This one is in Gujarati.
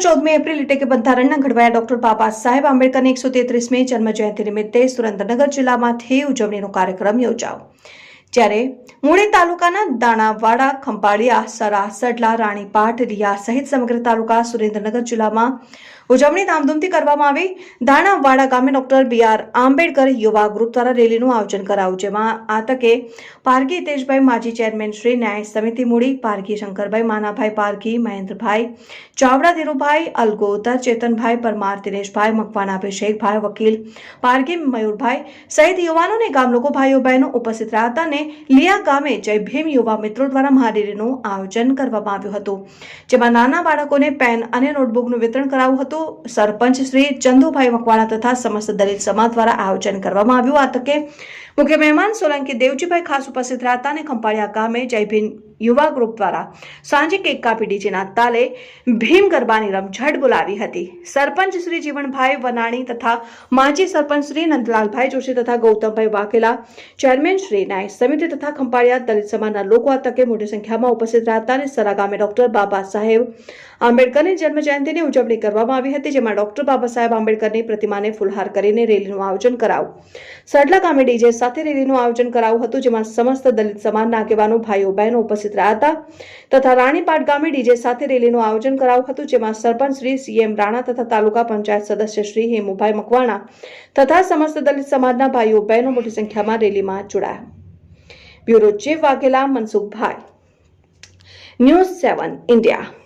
ચૌદમી એપ્રિલ એટલે કે બંધારણના ઘડવાયા ડોક્ટર બાબા સાહેબ આંબેડકરની એકસો તેત્રીસમી જન્મ જયંતિ નિમિત્તે સુરેન્દ્રનગર જિલ્લામાંથી ઉજવણીનો કાર્યક્રમ યોજાયો જ્યારે મૂળી તાલુકાના દાણાવાડા ખંભાળિયા સરા, સડલા, રાણીપાટ, રિયા સહિત સમગ્ર તાલુકા સુરેન્દ્રનગર જિલ્લામાં ઉજવણી ધામધૂમથી કરવામાં આવી. દાણાવાડા ગામે ડોક્ટર બી આર આંબેડકર યુવા ગ્રુપ દ્વારા રેલીનું આયોજન કરાયું, જેમાં આ તકે પારગી હિતેશભાઈ માજી ચેરમેન શ્રી ન્યાય સમિતિ મૂડી, પારકી શંકરભાઈ, માનાભાઈ પારકી, મહેન્દ્રભાઈ ચાવડા, ધીરુભાઈ અલગોતર ચેતનભાઈ પરમાર, દિનેશભાઈ મકવાના અભિષેકભાઈ વકીલ પારગી મયુરભાઈ સહિત યુવાનો અને ગામ લોકો ભાઈઓ બહેનો ઉપસ્થિત રહ્યા હતા અને લિયા ગામે જય ભીમ યુવા મિત્રો દ્વારા મહારેલીનું આયોજન કરવામાં આવ્યું હતું, જેમાં નાના બાળકોને પેન અને નોટબુકનું વિતરણ કરાવ્યું હતું. સરપંચ શ્રી ચંદુભાઈ મકવાણા તથા સમસ્ત દલિત સમાજ દ્વારા આયોજન કરવામાં આવ્યું. આ તકે મુખ્ય મહેમાન સોલંકી દેવજીભાઈ ખાસ ઉપસ્થિત રહ્યા અને ખંભાળિયા ગામે જય ભીમ યુવા ગ્રુપ દ્વારા સાંજે કેક કાપી ડીજેના તાલે ભીમ ગરબાની રમઝટ બોલાવી હતી. સરપંચ શ્રી જીવણભાઈ વનાણી તથા માજી સરપંચ શ્રી નંદલાલભાઈ જોશી તથા ગૌતમભાઈ વાઘેલા, ચેરમેન સમિતિ તથા ખંભાળિયા દલિત સમાજના લોકો આ તકે મોટી સંખ્યામાં ઉપસ્થિત રહ્યા હતા અને સરા ગામે ડોક્ટર બાબા સાહેબ આંબેડકરની જન્મ જયંતિની ઉજવણી કરવામાં આવી હતી, જેમાં ડોક્ટર બાબા સાહેબ આંબેડકરની પ્રતિમાને ફુલહાર કરીને રેલીનું આયોજન કરાવું સડલા ગામે ડીજે સાથે રેલીનું આયોજન કરાયું હતું, જેમાં સમસ્ત દલિત સમાજના આગેવાનો, ભાઈઓ, બહેનો ઉપસ્થિત રહ્યા હતા તથા રાણીપાટ ગામે ડીજે સાથે રેલીનું આયોજન કરાયું હતું, જેમાં સરપંચ શ્રી સીએમ રાણા તથા તાલુકા પંચાયત સદસ્ય શ્રી હેમુભાઈ મકવાણા તથા સમસ્ત દલિત સમાજના ભાઈઓ, બહેનો મોટી સંખ્યામાં રેલીમાં જોડાયા. Bureau chief Vaghela, Mansukhbhai. News seven India.